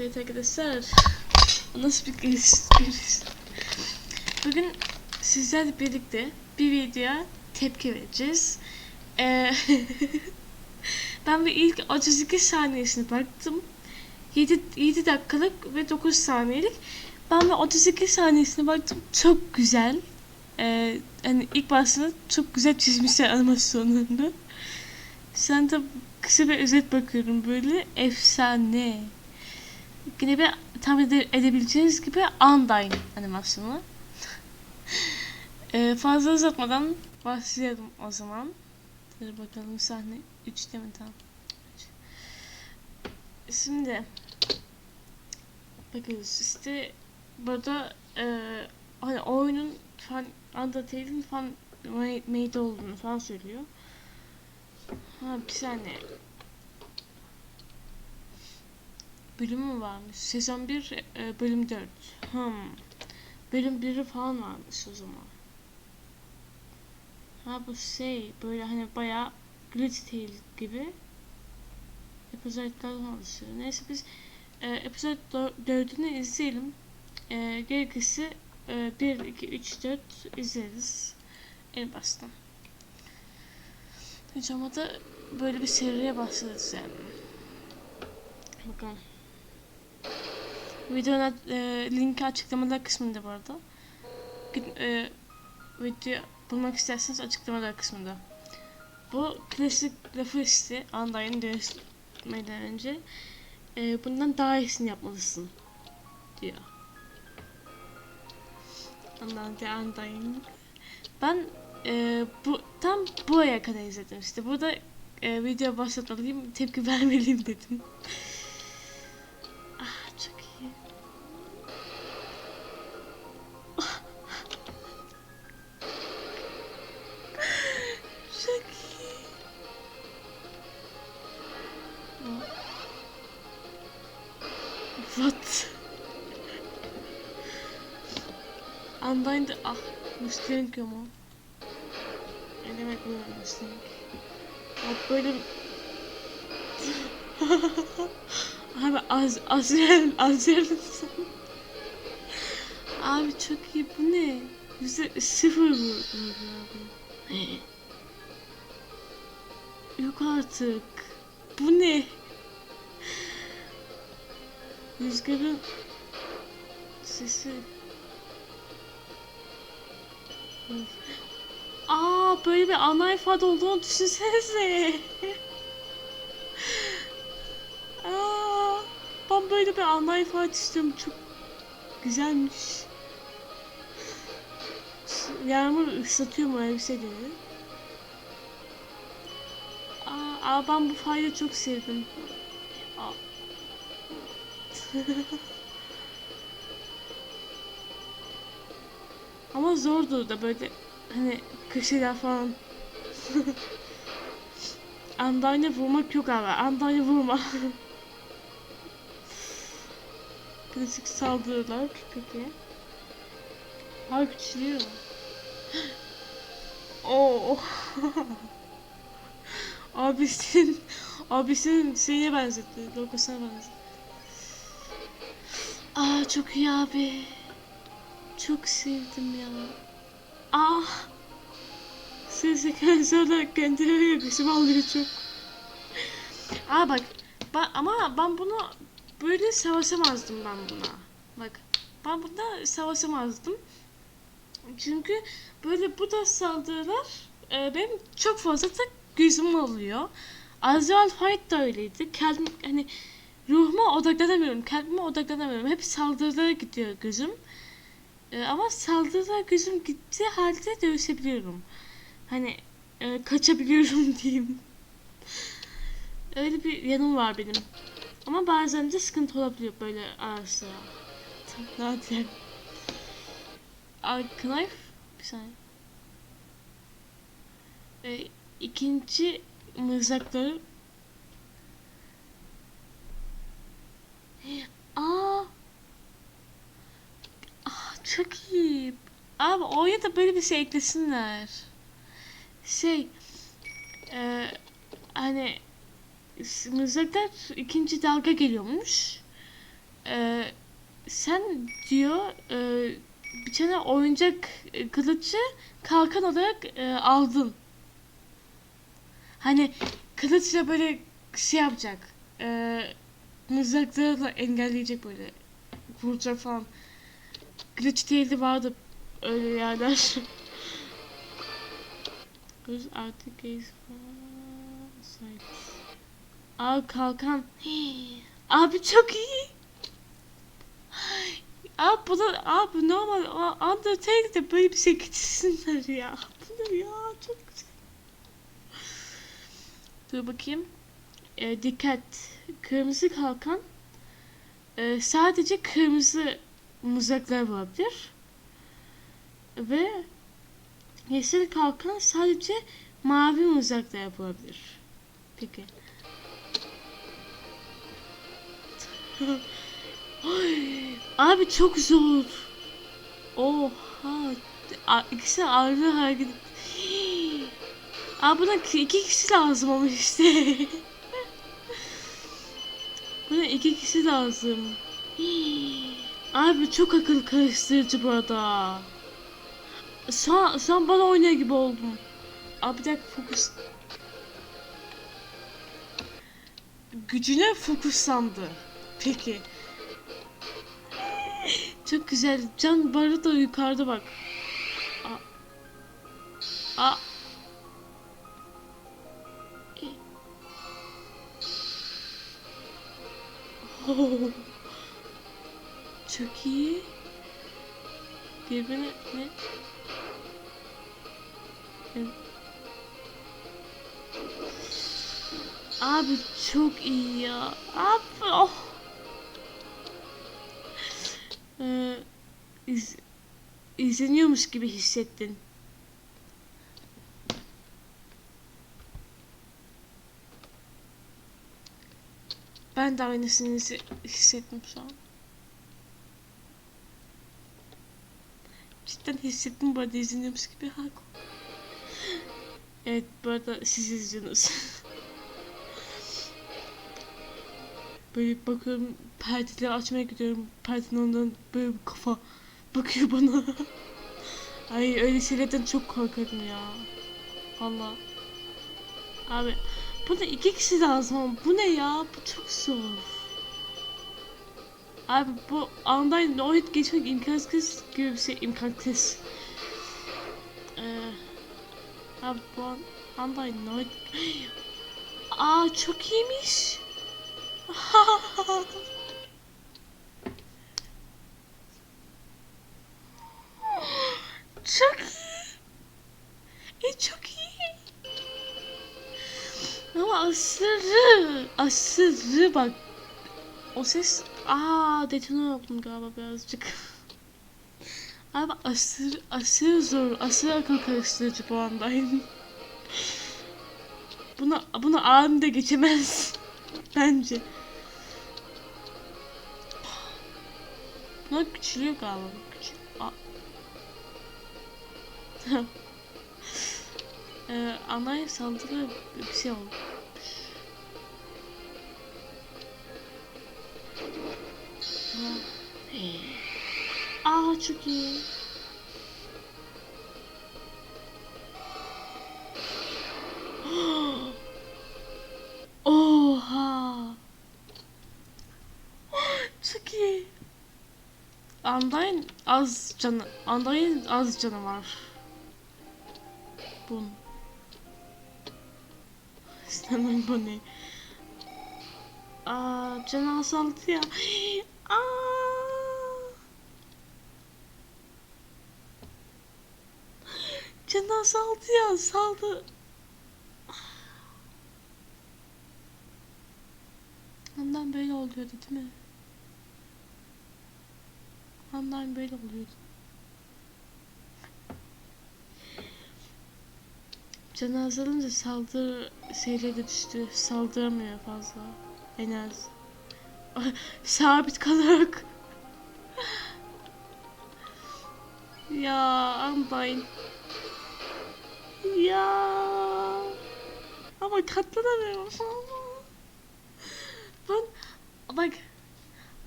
Evet arkadaşlar. Nasıl bir giriş? Bugün sizlerle birlikte bir videoya tepki vereceğiz. Ee, ben bir ilk 32 saniyesine baktım. 7, 7 dakikalık ve 9 saniyelik. Ben bir 32 saniyesine baktım. Çok güzel. Ee, hani ilk başta çok güzel çizmişler animasyonlarını. Sen de kısa bir özet bakıyorum böyle. Efsane. Bir tahmin ede- edebileceğiniz gibi Undyne animasyonu. Ee, fazla uzatmadan başlayalım o zaman. Dur bakalım sahne 3'te mi. Üç. Şimdi bakıyoruz işte burada e, hani oyunun fan Undertale'in fan ma- made olduğunu falan söylüyor. Ha bir saniye. Bölüm mü varmış? Sezon 1 e, bölüm 4. Hmm. Bölüm 1'i falan varmış o zaman. Ha bu şey böyle hani bayağı Glitch Tale gibi episode'lardan oluşuyor. Neyse biz e, episode 4'ünü izleyelim. E, gerekirse e, 1, 2, 3, 4 izleriz. En baştan. Hiç ama da böyle bir seriye başlarız yani. Bakalım. Videonun e, linki açıklamalar kısmında bu arada. E, video bulmak isterseniz açıklamalar kısmında. Bu klasik işte Undyne'ı değiştirmeden önce e, bundan daha iyisini yapmalısın diyor. Undyne, Undyne. Ben e, bu tam buraya kadar izledim işte. Burada e, video başlatmalıyım, tepki vermeliyim dedim. What? Undyne'da ah Mustang mu? Ne demek bu Mustang? Bak böyle Abi az Azrail Azrail Abi çok iyi bu ne? Yüzde sıfır abi. Yok artık. Bu ne? Rüzgarın sesi. Aa böyle bir ana ifade olduğunu düşünsenize. Aa, ben böyle bir ana ifade istiyorum. Çok güzelmiş. Yağmur ıslatıyor mu bir şey. Aa, aa, ben bu fayda çok sevdim. Ama zordu da böyle hani köşeler falan. Andayla vurmak yok abi. Andayla vurma. Klasik saldırılar peki. Ay küçülüyor. Oo. Abisinin abisinin şeyine benzetti. Logosuna benzetti. Çok iyi abi. Çok sevdim ya. Ah. Ses sekansörler kendine yakışım alıyor çok. Aa bak. Ben, ama ben bunu böyle savaşamazdım ben buna. Bak. Ben bunda savaşamazdım. Çünkü böyle bu da saldırılar e, benim çok fazla da gözüm alıyor. Azrael Fight da öyleydi. Kendim hani ruhuma odaklanamıyorum. Kendime odaklanamıyorum. Hep saldırılara gidiyor gözüm. E, ama saldırılara gözüm gittiği halde dövüşebiliyorum. Hani e, kaçabiliyorum diyeyim. Öyle bir yanım var benim. Ama bazen de sıkıntı olabiliyor böyle araçlara. Nadiren. Knife bir saniye. E, ikinci mızrakları Aa. Ah çok iyi. Abi oraya da böyle bir şey eklesinler. Şey e, hani mızraklar ikinci dalga geliyormuş. e, sen diyor e, bir tane oyuncak kılıcı kalkan olarak e, aldın. Hani kılıçla böyle şey yapacak. E, mızraklarla engelleyecek böyle. Vuracak falan. Glitch değildi vardı öyle yerler. Göz artık gaze. Aa kalkan. Abi çok iyi. Abi bu da abi normal o Undertale'de böyle bir şey getirsinler ya. Bu ya çok güzel. Dur bakayım. Ee, dikkat. Kırmızı kalkan e, sadece kırmızı mızraklar olabilir. Ve yeşil kalkan sadece mavi mızrakla yapılabilir. Peki. Ay, abi çok zor. Oha. İkisi ayrı hareket. Abi buna iki kişi lazım ama işte. iki kişi lazım. Abi çok akıl karıştırıcı bu arada. Şu şu an bana oynuyor gibi oldum. Abi bir dakika fokus. Gücüne fokuslandı. Peki. Çok güzel. Can barı da yukarıda bak. Aa. Aa. Çok iyi. Birbirine ne? Abi çok iyi ya. Abi oh. Ee, iz, izleniyormuş gibi hissettin. Ben de aynısını hisse- hissettim şu an. Cidden hissettim bu arada izleniyormuş gibi. Ha. Evet bu arada siz izliyorsunuz. Böyle bakıyorum perdeleri açmaya gidiyorum. Perdenin ondan böyle bir kafa bakıyor bana. Ay öyle şeylerden çok korkarım ya. Valla. Abi buna iki kişi lazım bu ne ya? Bu çok zor. Abi bu Undying Noid geçmek imkansız gibi bir şey imkansız. Ee, abi bu an Undying Noid... Aa çok iyiymiş. aşırı, aşırı bak. O ses, aa detone oldum galiba birazcık. Abi aşırı, aşırı zor, aşırı akıl karıştırıcı bu andayım. Buna, buna anında geçemez. Bence. Bunlar küçülüyor galiba. Küçük. Ee, anaya saldırı bir şey oldu. Çok iyi. Oha. Çok iyi. Undyne az canı, Undyne az canı var. Bun. İstemem bu ne? Aa, canı azaldı ya. Aa. Canı azaldı ya, saldı. Ondan böyle oluyordu değil mi? Ondan böyle oluyordu. Canı azalınca saldırı şeyleri de düştü. Saldıramıyor fazla. En az. Sabit kalarak. ya Undyne. Ya. Ama katlanamıyorum. Ben bak.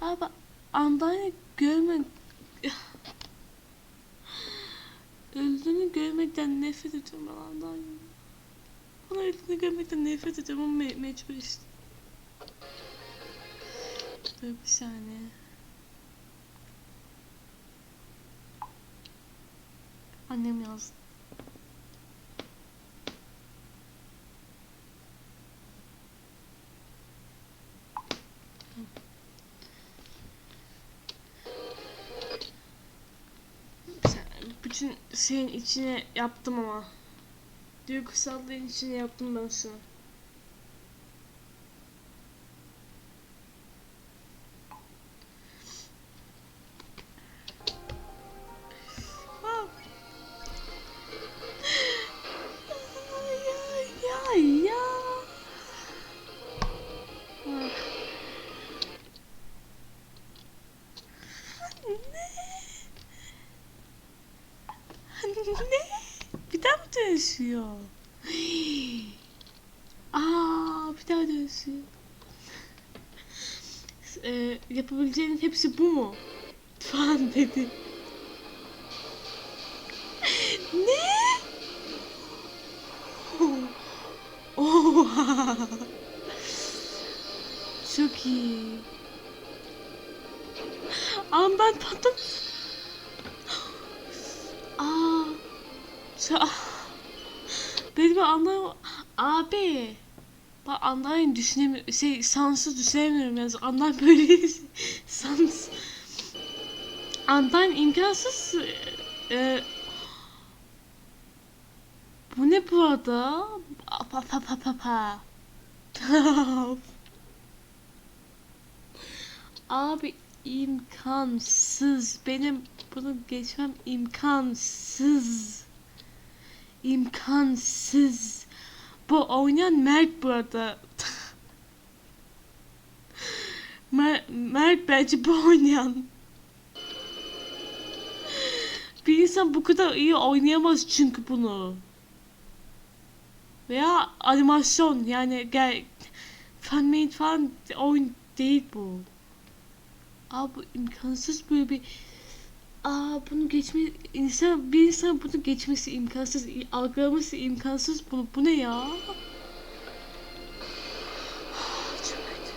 Abi Andayı görme... Öldüğünü görmekten nefret ediyorum ben Andayı. Bana öldüğünü görmekten nefret ediyorum ama me mecbur işte. Dur bir saniye. Annem yazdı. Bütün şeyin içine yaptım ama. Duygusallığın içine yaptım ben şu dönüşüyor? Aa, bir daha dönüşüyor. Ee, yapabileceğinin hepsi bu mu? Falan dedi. ne? Oha. Çok iyi. Ama ben patlam... Aa. Ça Benim anlam abi. Bak anlayın düşünemiyorum. Şey sansız düşünemiyorum yani. Anlar böyle sans. Andan imkansız. E, bu ne bu arada? Pa pa pa pa pa. Abi imkansız. Benim bunu geçmem imkansız. İmkansız. Bu oynayan Mert bu arada. Mert, Mert bence bu oynayan. Bir insan bu kadar iyi oynayamaz çünkü bunu. Veya animasyon yani gel fanmade falan oyun değil bu. Aa bu imkansız böyle bir Aa bunu geçme insan bir insan bunu geçmesi imkansız algılaması imkansız bunu bu ne ya? Çok kötü.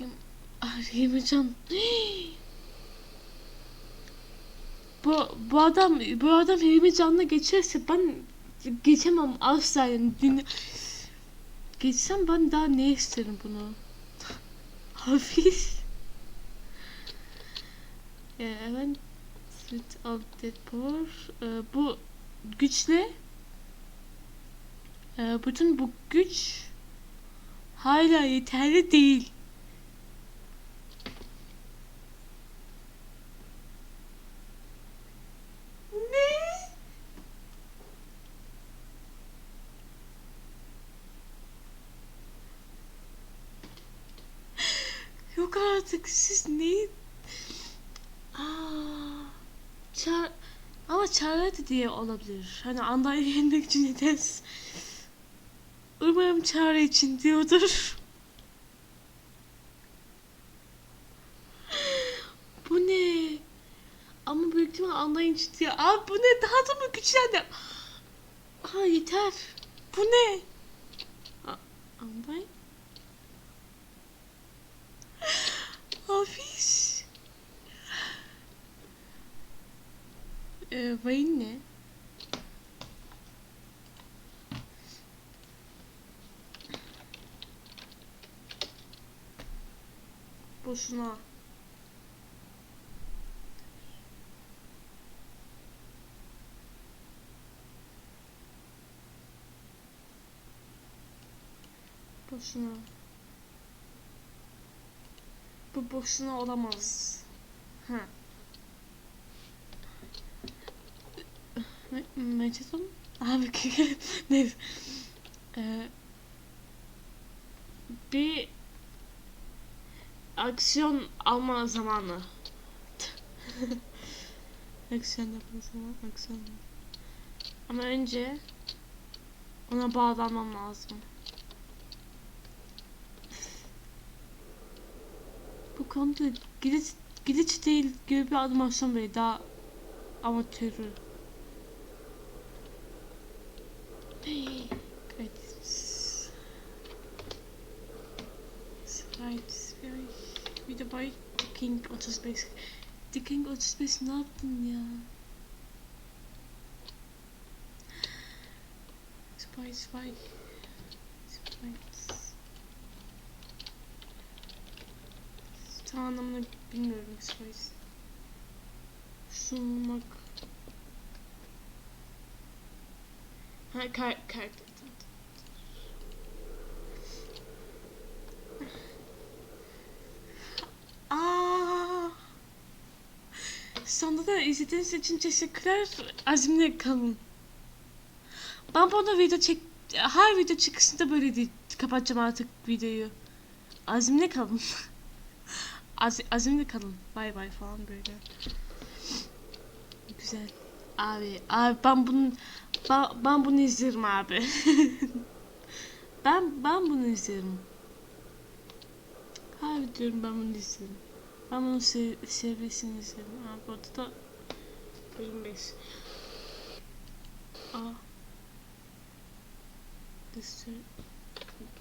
Benim Yemircan bu, bu adam bu adam Yemircan'la geçerse ben geçemem asla yani dünya... geçsem ben daha ne isterim bunu hafif. Ee, evet Street of Dead Power ee, bu güçle ee, bütün bu güç hala yeterli değil ne? Yok artık siz neyi... Aa, çar... Ama çare diye olabilir. Hani Anday'ı yenmek için yeteriz. Umarım çare için diyordur. bu ne? Ama büyük ihtimal Anday'ın için diyor. Abi bu ne? Daha da mı güçlendi? Aa yeter. Bu ne? Anday? Hafiz. Ee, Vayne ne? Boşuna. Boşuna. Bu boşuna olamaz. Ha. Mecnun? Abi neyse. Ee, bir aksiyon alma zamanı. aksiyon yapma zamanı, aksiyon. Ama önce ona bağlanmam lazım. Kontrol glitch, glitch değil gibi bir animasyon böyle daha amatörü. Hey, credits. Slides, video by The King 35. The King 35 ne yaptın ya? Spy, spy. Spice. Tam anlamını bilmiyorum. Sunmak. Ha kar karakter. Aa. Sonunda da izlediğiniz için teşekkürler. Azimle kalın. Ben bunu video çek... Her video çıkışında böyle değil. Kapatacağım artık videoyu. Azimle kalın. Az, azimle kalın. Bay bay falan böyle. Güzel. Abi, abi ben bunu ben, ben bunu izlerim abi. ben ben bunu izlerim. Harbi diyorum ben bunu izlerim. Ben bunun sev seviyesini izlerim. Abi orada da bölüm 5. Aa. Geçtir.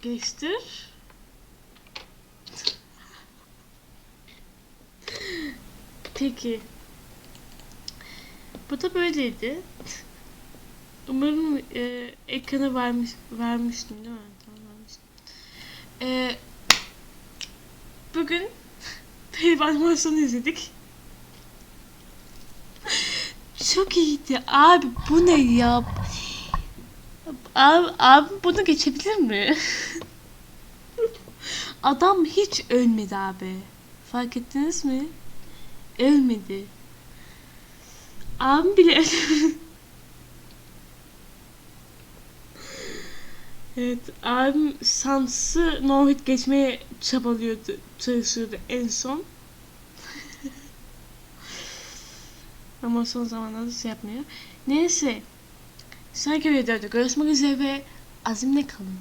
Geçtir. Peki. Bu da böyleydi. Umarım e, ekrana vermiş, vermiştim değil mi? Tamam vermiştim. E, bugün bir animasyonu izledik. Çok iyiydi. Abi bu ne ya? Abi, abi bunu geçebilir mi? Adam hiç ölmedi abi. Fark ettiniz mi? Ölmedi. Abim bile Evet, abim Sans'ı no hit geçmeye çabalıyordu, çalışıyordu en son. Ama son zamanlarda şey yapmıyor. Neyse. Sonraki videoda görüşmek üzere ve azimle kalın.